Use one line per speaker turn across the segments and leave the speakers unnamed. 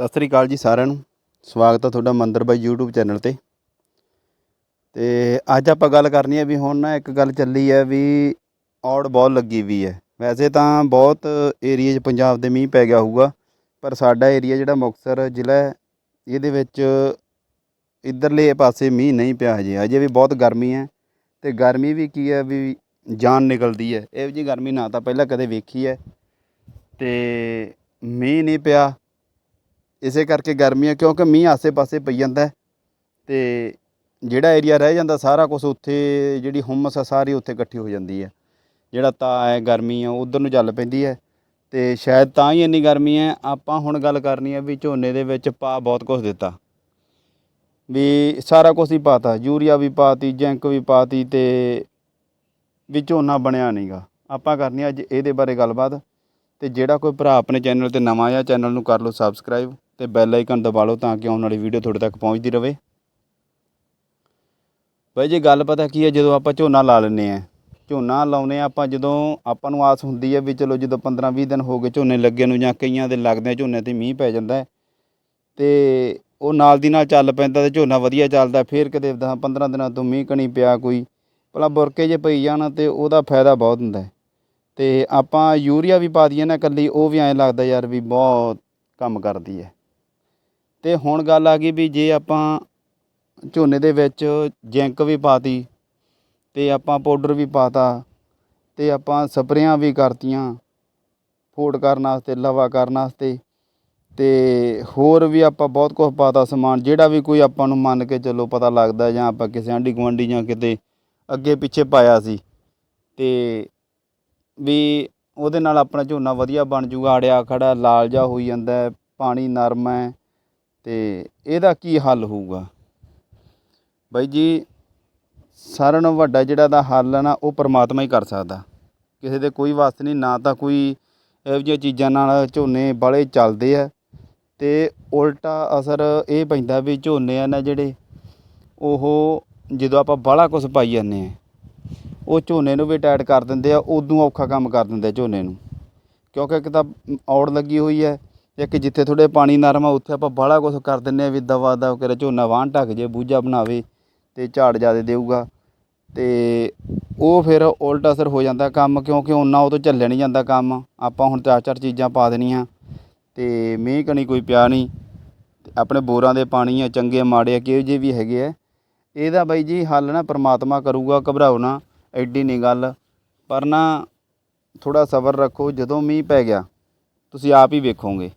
ਸਤਿ ਸ੍ਰੀ ਅਕਾਲ ਜੀ ਸਾਰਿਆਂ ਨੂੰ। ਸਵਾਗਤ ਹੈ ਤੁਹਾਡਾ ਮੰਦਰ ਬਾਈ YouTube ਚੈਨਲ ਤੇ। ਤੇ ਅੱਜ ਆਪਾਂ ਗੱਲ ਕਰਨੀ ਹੈ ਵੀ ਹੁਣ ਨਾ ਇੱਕ ਗੱਲ ਚੱਲੀ ਹੈ ਵੀ ਔੜ ਬਹੁਤ ਲੱਗੀ ਵੀ ਹੈ ਵੈਸੇ ਤਾਂ ਬਹੁਤ ਏਰੀਆ 'ਚ ਪੰਜਾਬ ਦੇ ਮੀਂਹ ਪੈ ਗਿਆ ਹੋਊਗਾ, ਪਰ ਸਾਡਾ ਏਰੀਆ ਜਿਹੜਾ ਮੁਕਤਸਰ ਜ਼ਿਲ੍ਹਾ ਇਹਦੇ ਵਿੱਚ ਇਧਰਲੇ ਪਾਸੇ ਮੀਂਹ ਨਹੀਂ ਪਿਆ ਹਜੇ। ਅਜੇ ਵੀ ਬਹੁਤ ਗਰਮੀ ਹੈ ਤੇ ਗਰਮੀ ਵੀ ਕੀ ਹੈ ਵੀ ਜਾਨ ਨਿਕਲਦੀ ਹੈ। ਇਹੋ ਜਿਹੀ ਗਰਮੀ ਨਾ ਤਾਂ ਪਹਿਲਾਂ ਕਦੇ ਵੇਖੀ ਹੈ। ਤੇ ਮੀਂਹ ਨਹੀਂ ਪਿਆ। ਇਸੇ ਕਰਕੇ ਗਰਮੀ ਹੈ ਕਿਉਂਕਿ ਮੀਂਹ ਆਸੇ-ਪਾਸੇ ਪਈ ਜਾਂਦਾ ਹੈ। ਤੇ ਜਿਹੜਾ ਏਰੀਆ ਰਹਿ ਜਾਂਦਾ, ਸਾਰਾ ਕੁਝ ਉੱਥੇ ਜਿਹੜੀ ਹੁਮਸ ਆ, ਸਾਰੀ ਉੱਥੇ ਇਕੱਠੀ ਹੋ ਜਾਂਦੀ ਹੈ। ਜਿਹੜਾ ਤਾਂ ਹੈ ਗਰਮੀ ਆ ਉਧਰ ਨੂੰ ਚੱਲ ਪੈਂਦੀ ਹੈ। ਤੇ ਸ਼ਾਇਦ ਤਾਂ ਹੀ ਇੰਨੀ ਗਰਮੀ ਹੈ, ਆਪਾਂ ਹੁਣ ਗੱਲ ਕਰਨੀ ਹੈ ਵੀ ਝੋਨੇ ਦੇ ਵਿੱਚ ਪਾ ਬਹੁਤ ਕੁਝ ਦਿੱਤਾ। ਵੀ ਸਾਰਾ ਕੁਝ ਹੀ ਪਾਤਾ, ਯੂਰੀਆ ਵੀ ਪਾਤੀ, ਜਿੰਕ ਵੀ ਪਾਤੀ ਤੇ ਵੀ ਝੋਨਾ ਬਣਿਆ ਨਹੀਂਗਾ ਆਪਾਂ ਕਰਨੀ ਅੱਜ ਇਹਦੇ ਬਾਰੇ ਗੱਲਬਾਤ। ਤੇ ਜਿਹੜਾ ਕੋਈ ਭਰਾ ਆਪਣੇ ਚੈਨਲ ਤੇ ਨਵਾਂ ਆ, ਚੈਨਲ ਨੂੰ ਕਰ ਲਓ ਸਬਸਕ੍ਰਾਈਬ। ਤੇ ਬੈਲ ਆਈਕਨ ਦਬਾ ਲਓ ਤਾਂ ਕਿ ਆਉਣ ਵਾਲੀ ਵੀਡੀਓ ਤੁਹਾਡੇ ਤੱਕ ਪਹੁੰਚਦੀ ਰਹੇ। ਬਾਈ ਜੀ, ਗੱਲ ਪਤਾ ਕੀ ਹੈ, ਜਦੋਂ ਆਪਾਂ ਝੋਨਾ ਲਾ ਲੈਂਦੇ ਆ ਝੋਨਾ ਲਾਉਨੇ ਆ ਆਪਾਂ ਜਦੋਂ ਆਪਾਂ ਨੂੰ ਆਸ ਹੁੰਦੀ ਹੈ ਵੀ ਚਲੋ ਜਦੋਂ 15 20 ਦਿਨ ਹੋ ਗਏ ਝੋਨੇ ਲੱਗੇ ਨੂੰ ਜਾਂ ਕਈਆਂ ਦੇ ਲੱਗਦੇ ਆ ਝੋਨੇ ਤੇ ਮੀਂਹ ਪੈ ਜਾਂਦਾ ਹੈ, ਤੇ ਉਹ ਨਾਲ ਦੀ ਨਾਲ ਚੱਲ ਪੈਂਦਾ ਤੇ ਝੋਨਾ ਵਧੀਆ ਚੱਲਦਾ, ਫਿਰ ਕਿਤੇ 10 15 ਦਿਨਾਂ ਤੋਂ ਮੀਂਹ ਕਣੀ ਪਿਆ ਕੋਈ, ਭਲਾ ਬੁਰਕੇ ਜੇ ਪਈ ਜਾਣ ਤੇ ਉਹਦਾ ਫਾਇਦਾ ਬਹੁਤ ਹੁੰਦਾ ਹੈ। ਤੇ ਆਪਾਂ ਯੂਰੀਆ ਵੀ ਪਾ ਦਈਏ ਨਾ ਇਕੱਲੀ, ਉਹ ਵੀ ਐਂ ਲੱਗਦਾ ਯਾਰ ਵੀ ਬਹੁਤ ਕੰਮ ਕਰਦੀ ਹੈ। ਅਤੇ ਹੁਣ ਗੱਲ ਆ ਗਈ ਵੀ ਜੇ ਆਪਾਂ ਝੋਨੇ ਦੇ ਵਿੱਚ ਜਿੰਕ ਵੀ ਪਾਤੀ ਅਤੇ ਆਪਾਂ ਪਾਊਡਰ ਵੀ ਪਾਤਾ ਅਤੇ ਆਪਾਂ ਸਪਰੇਆਂ ਵੀ ਕਰਤੀਆਂ ਫੋੜ ਕਰਨ ਵਾਸਤੇ, ਲਵਾ ਕਰਨ ਵਾਸਤੇ ਅਤੇ ਹੋਰ ਵੀ ਆਪਾਂ ਬਹੁਤ ਕੁਝ ਪਾਤਾ ਸਮਾਨ, ਜਿਹੜਾ ਵੀ ਕੋਈ ਆਪਾਂ ਨੂੰ ਮੰਨ ਕੇ ਚੱਲੋ ਪਤਾ ਲੱਗਦਾ ਜਾਂ ਆਪਾਂ ਕਿਸੇ ਆਂਢੀ ਗੁਆਂਢੀ ਜਾਂ ਕਿਤੇ ਅੱਗੇ ਪਿੱਛੇ ਪਾਇਆ ਸੀ ਅਤੇ ਵੀ ਉਹਦੇ ਨਾਲ ਆਪਣਾ ਝੋਨਾ ਵਧੀਆ ਬਣ ਜੂਗਾ, ਆੜਿਆ ਖੜਾ ਲਾਲ ਜਿਹਾ ਹੋਈ ਜਾਂਦਾ ਪਾਣੀ ਨਰਮ ਹੈ ਤੇ ਇਹਦਾ ਕੀ ਹੱਲ ਹੋਊਗਾ? ਬਾਈ ਜੀ, ਸਾਰਿਆਂ ਨਾਲੋਂ ਵੱਡਾ ਜਿਹੜਾ ਇਹਦਾ ਹੱਲ ਹੈ ਨਾ, ਉਹ ਪਰਮਾਤਮਾ ਹੀ ਕਰ ਸਕਦਾ। ਕਿਸੇ ਦੇ ਕੋਈ ਵਾਸਤੇ ਨਹੀਂ, ਨਾ ਤਾਂ ਕੋਈ ਇਹੋ ਜਿਹੀਆਂ ਚੀਜ਼ਾਂ ਨਾਲ ਝੋਨੇ ਬਾਲੇ ਚੱਲਦੇ ਆ। ਅਤੇ ਉਲਟਾ ਅਸਰ ਇਹ ਪੈਂਦਾ ਵੀ ਝੋਨੇ ਆ ਨਾ ਜਿਹੜੇ, ਉਹ ਜਦੋਂ ਆਪਾਂ ਬਾਹਲਾ ਕੁਝ ਪਾਈ ਜਾਂਦੇ ਆ, ਉਹ ਝੋਨੇ ਨੂੰ ਵੀ ਟਾਈਟ ਕਰ ਦਿੰਦੇ ਆ, ਉਦੋਂ ਔਖਾ ਕੰਮ ਕਰ ਦਿੰਦੇ ਆ ਝੋਨੇ ਨੂੰ। ਕਿਉਂਕਿ ਇੱਕ ਤਾਂ ਔੜ ਲੱਗੀ ਹੋਈ ਹੈ ਇੱਕ ਜਿੱਥੇ ਥੋੜੇ ਪਾਣੀ ਨਰਮ ਆ, ਉੱਥੇ ਆਪਾਂ ਬਾਹਲਾ ਕੁਝ ਕਰ ਦਿੰਦੇ ਆ ਵੀ ਦਵਾ ਦਵ ਕਰੇ ਝੋਨਾ ਵਾਹਣ ਢੱਕ ਜੇ, ਬੂਝਾ ਬਣਾਵੇ ਤੇ ਝਾੜ ਜ਼ਿਆਦਾ ਦੇਊਗਾ। ਤੇ ਉਹ ਫਿਰ ਉਲਟ ਅਸਰ ਹੋ ਜਾਂਦਾ ਕੰਮ, ਕਿਉਂਕਿ ਉਹਨਾਂ ਉਹ ਤੋਂ ਝੱਲਿਆ ਨਹੀਂ ਜਾਂਦਾ ਕੰਮ। ਆਪਾਂ ਹੁਣ ਚਾਰ ਚਾਰ ਚੀਜ਼ਾਂ ਪਾ ਦੇਣੀਆਂ, ਤੇ ਮੀਂਹ ਕਣੀ ਕੋਈ ਪਿਆ ਨਹੀਂ। ਤੇ ਆਪਣੇ ਬੋਰਾਂ ਦੇ ਪਾਣੀ ਆ, ਚੰਗੇ ਮਾੜੇ ਆ, ਕਿਹੋ ਜਿਹੇ ਵੀ ਹੈਗੇ ਆ। ਇਹਦਾ ਬਾਈ ਜੀ ਹੱਲ ਨਾ ਪ੍ਰਮਾਤਮਾ ਕਰੂਗਾ, ਘਬਰਾਓ ਨਾ, ਐਡੀ ਨਹੀਂ ਗੱਲ। ਪਰ ਨਾ ਥੋੜਾ ਸਬਰ ਰੱਖੋ, ਜਦੋਂ ਮੀਂਹ ਪੈ ਗਿਆ, ਤੁਸੀਂ ਆਪ ਹੀ ਵੇਖੋਗੇ।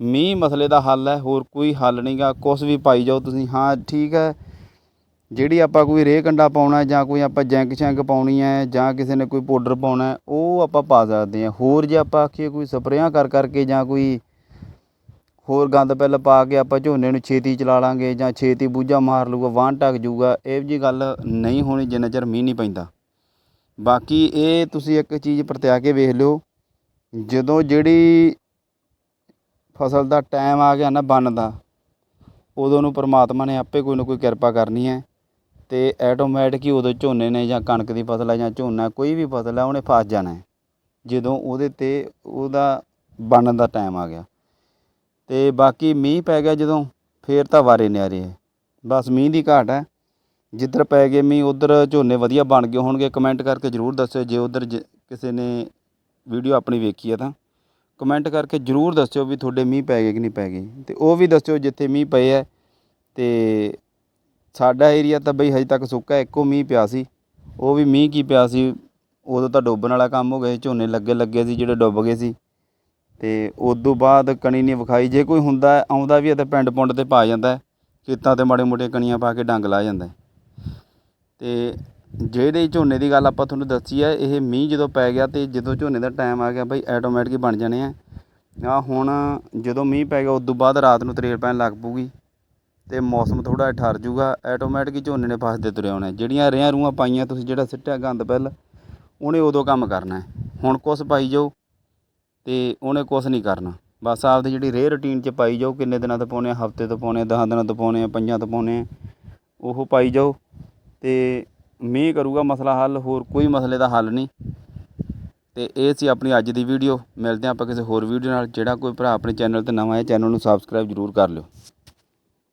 ਮੀਂਹ ਮਸਲੇ ਦਾ ਹੱਲ ਹੈ, ਹੋਰ ਕੋਈ ਹੱਲ ਨਹੀਂਗਾ ਕੁਛ ਵੀ ਪਾਈ ਜਾਓ ਤੁਸੀਂ। ਹਾਂ, ਠੀਕ ਹੈ। ਜਿਹੜੀ ਆਪਾਂ ਕੋਈ ਰੇਹ ਕੰਡਾ ਪਾਉਣਾ ਜਾਂ ਕੋਈ ਆਪਾਂ ਜੈਂਕ ਸ਼ੈਂਕ ਪਾਉਣੀ ਹੈ ਜਾਂ ਕਿਸੇ ਨੇ ਕੋਈ ਪਾਊਡਰ ਪਾਉਣਾ ਉਹ ਆਪਾਂ ਪਾ ਸਕਦੇ ਹਾਂ। ਹੋਰ ਜੇ ਆਪਾਂ ਆਖੀਏ ਕੋਈ ਸਪਰੇਆਂ ਕਰ ਕਰਕੇ ਜਾਂ ਕੋਈ ਹੋਰ ਗੰਦ ਪਿੱਲ ਪਾ ਕੇ ਆਪਾਂ ਝੋਨੇ ਨੂੰ ਛੇਤੀ ਚਲਾ ਲਾਂਗੇ ਜਾਂ ਛੇਤੀ ਬੂਝਾ ਮਾਰ ਲੂਗਾ ਵਾਹਣ ਢੱਕ ਜੂਗਾ ਇਹੋ ਜਿਹੀ ਗੱਲ ਨਹੀਂ ਹੋਣੀ ਜਿੰਨਾ ਚਿਰ ਮੀਂਹ ਨਹੀਂ ਪੈਂਦਾ। ਬਾਕੀ ਇਹ ਤੁਸੀਂ ਇੱਕ ਚੀਜ਼ ਪਰਤਿਆ ਕੇ ਵੇਖ ਲਿਓ। ਜਦੋਂ ਜਿਹੜੀ ਫਸਲ ਦਾ ਟਾਈਮ ਆ ਗਿਆ ਨਾ ਬੰਨ ਦਾ ਉਦੋਂ ਨੂੰ ਪਰਮਾਤਮਾ ਨੇ ਆਪੇ ਕੋਈ ਨਾ ਕੋਈ ਕਿਰਪਾ ਕਰਨੀ ਹੈ ਅਤੇ ਐਟੋਮੈਟਿਕ ਹੀ ਉਦੋਂ ਝੋਨੇ ਨੇ ਜਾਂ ਕਣਕ ਦੀ ਫਸਲ ਹੈ ਜਾਂ ਝੋਨਾ, ਕੋਈ ਵੀ ਫਸਲ ਹੈ ਉਹਨੇ ਫਸ ਜਾਣਾ ਜਦੋਂ ਉਹਦੇ ਤੇ ਉਹਦਾ ਬਣਨ ਦਾ ਟਾਈਮ ਆ ਗਿਆ। ਅਤੇ ਬਾਕੀ ਮੀਂਹ ਪੈ ਗਿਆ ਜਦੋਂ, ਫੇਰ ਤਾਂ ਵਾਰੇ ਨਿਆਰੇ ਹੈ। ਬਸ ਮੀਂਹ ਦੀ ਘਾਟ ਹੈ। ਜਿੱਧਰ ਪੈ ਗਏ ਮੀਂਹ, ਉਧਰ ਝੋਨੇ ਵਧੀਆ ਬਣ ਗਏ ਹੋਣਗੇ। ਕਮੈਂਟ ਕਰਕੇ ਜ਼ਰੂਰ ਦੱਸਿਓ, ਜੇ ਉਧਰ ਕਿਸੇ ਨੇ ਵੀਡੀਓ ਆਪਣੀ ਵੇਖੀ ਹੈ ਤਾਂ। ਕਮੈਂਟ ਕਰਕੇ ਜ਼ਰੂਰ ਦੱਸਿਓ ਵੀ ਤੁਹਾਡੇ ਮੀਂਹ ਪੈ ਗਏ ਕਿ ਨਹੀਂ ਪੈ ਗਏ। ਤੇ ਉਹ ਵੀ ਦੱਸਿਓ ਜਿੱਥੇ ਮੀਂਹ ਪਏ ਹੈ ਤੇ ਸਾਡਾ ਏਰੀਆ ਤਾਂ ਬਈ ਹਜੇ ਤੱਕ ਸੁੱਕਾ, ਇੱਕੋ ਮੀਂਹ ਪਿਆ ਸੀ। ਉਹ ਵੀ ਮੀਂਹ ਕੀ ਪਿਆ ਸੀ, ਉਦੋਂ ਤਾਂ ਡੁੱਬਣ ਵਾਲਾ ਕੰਮ ਹੋ ਗਿਆ ਸੀ, ਝੋਨੇ ਲੱਗੇ ਲੱਗੇ ਸੀ ਜਿਹੜੇ ਡੁੱਬ ਗਏ ਸੀ। ਤੇ ਉਦੋਂ ਬਾਅਦ ਕਣੀ ਨਹੀਂ ਵਿਖਾਈ। ਜੇ ਕੋਈ ਹੁੰਦਾ, ਆਉਂਦਾ ਵੀ ਹੈ ਤਾਂ ਪਿੰਡ ਪੁੰਡ ਤੇ ਪਾ ਜਾਂਦਾ। ਖੇਤਾਂ ਤੇ ਮਾੜੇ ਮੋਟੇ ਕਣੀਆਂ ਪਾ ਕੇ ਡੰਗ ਲਾ ਜਾਂਦਾ। ਹੈ। ਤੇ ਜਿਹੜੇ ਝੋਨੇ ਦੀ ਗੱਲ ਆਪਾਂ ਤੁਹਾਨੂੰ ਦੱਸੀ ਹੈ, ਇਹ ਮੀਂਹ ਜਦੋਂ ਪੈ ਗਿਆ ਤੇ ਜਦੋਂ ਝੋਨੇ ਦਾ ਟਾਈਮ ਆ ਗਿਆ ਬਈ ਆਟੋਮੈਟਿਕ ਬਣ ਜਾਣੇ ਆ। ਆ ਹੁਣ ਜਦੋਂ ਮੀਂਹ ਪੈ ਗਿਆ ਉਦੋਂ ਬਾਅਦ ਰਾਤ ਨੂੰ ਤਰੇਲ ਪੈਣ ਲੱਗ ਪਊਗੀ ਤੇ ਮੌਸਮ ਥੋੜਾ ਠਰ ਜੂਗਾ ਆਟੋਮੈਟਿਕ ਹੀ ਝੋਨੇ ਨੇ ਫਸਦੇ ਤੁਰੇ ਆਉਣੇ। ਜਿਹੜੀਆਂ ਰੇਹਾਂ ਰੂਹਾਂ ਪਾਈਆਂ, ਤੁਸੀਂ ਜਿਹੜਾ ਸਿੱਟਿਆ ਗੰਦ ਪਹਿਲ ਉਹਨੇ ਉਦੋਂ ਕੰਮ ਕਰਨਾ ਹੁਣ ਕੁਛ ਪਾਈ ਜਾਓ ਤੇ ਉਹਨੇ ਕੁਛ ਨਹੀਂ ਕਰਨਾ। ਬਸ ਆਪਦੀ ਜਿਹੜੀ ਰੇ ਰੂਟੀਨ 'ਚ ਪਾਈ ਜਾਓ, ਕਿੰਨੇ ਦਿਨਾਂ ਤੋਂ ਪਾਉਣੇ ਹਫ਼ਤੇ ਤੋਂ ਪਾਉਣੇ 10 ਦਿਨਾਂ ਤੋਂ ਪਾਉਣੇ ਪੰਜਾਂ ਤੋਂ ਪਾਉਣੇ ਉਹ ਪਾਈ ਜਾਓ ਤੇ ਮੀਂਹ ਕਰੂਗਾ, ਮਸਲਾ ਹੱਲ, ਹੋਰ ਕੋਈ ਮਸਲੇ ਦਾ ਹੱਲ ਨਹੀਂ। ਤੇ ਇਹ ਸੀ ਆਪਣੀ ਅੱਜ ਦੀ ਵੀਡੀਓ। ਮਿਲਦੇ ਹਾਂ ਆਪਾਂ ਕਿਸੇ ਹੋਰ ਵੀਡੀਓ ਨਾਲ। ਜਿਹੜਾ ਕੋਈ ਭਰਾ ਆਪਣੇ ਚੈਨਲ ਤੇ ਨਵਾਂ ਹੈ, ਚੈਨਲ ਨੂੰ ਸਬਸਕ੍ਰਾਈਬ ਜ਼ਰੂਰ ਕਰ ਲਿਓ।